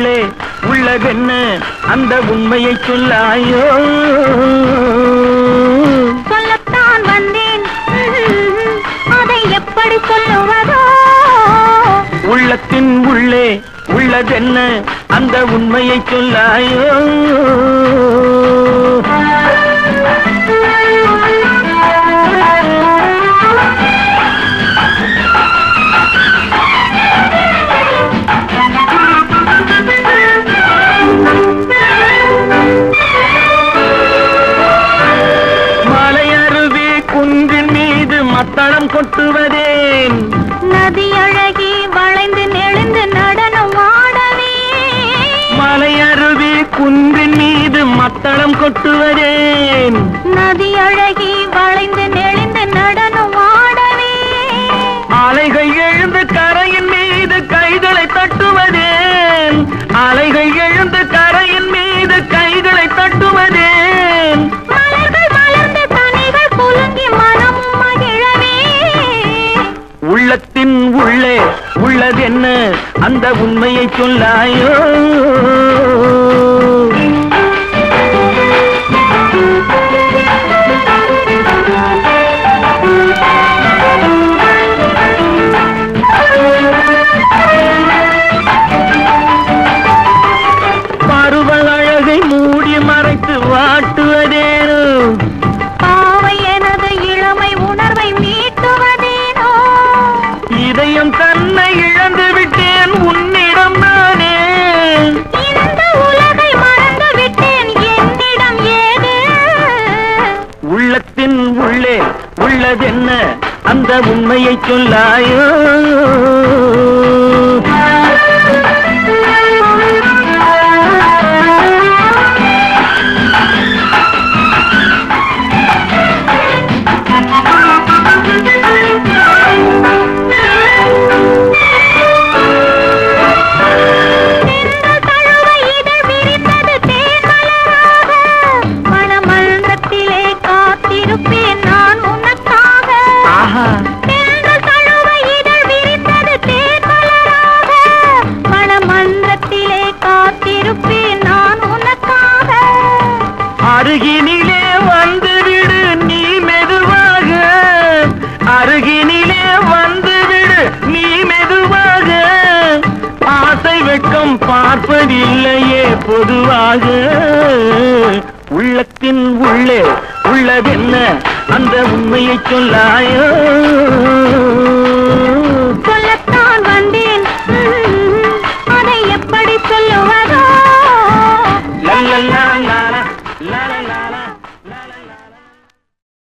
உள்ளே உள்ளதென்ன அந்த உண்மையை சொல்லாயோ? சொல்லத்தான் வந்தேன். அதை எப்படி சொல்லுவதோ? உள்ளத்தின் உள்ளே உள்ளதென்ன அந்த உண்மையை சொல்லாயோ? மத்தளம் கொட்டுவதேன். நதி அழகி வளைந்து நெளிந்து நடனம் ஆடவே. மலையருவி குன்றின் மீது மத்தளம் கொட்டுவதேன். நதி அழகி வளைந்து உள்ளதென்ன? அந்த உண்மையை சொல்லாயோ? தன்னை இழந்து விட்டேன் உன்னிடம் நானே. இந்த உலகை மறந்து விட்டேன் என்னிடம் ஏது? உள்ளத்தின் உள்ளே உள்ளதென்ன? அந்த உண்மையை சொல்லாயோ? அருகினிலே வந்துவிடு நீ மெதுவாக. அருகினிலே வந்துவிடு நீ மெதுவாக. ஆசை வெட்கம் பார்ப்பதில்லையே பொதுவாக. உள்ளத்தின் உள்ளே உள்ளதென்ன? அந்த உண்மையை சொல்லாயோ? சொல்லத்தான் வந்தேன். அதை எப்படி சொல்லுவதோ? லல்லல்லா.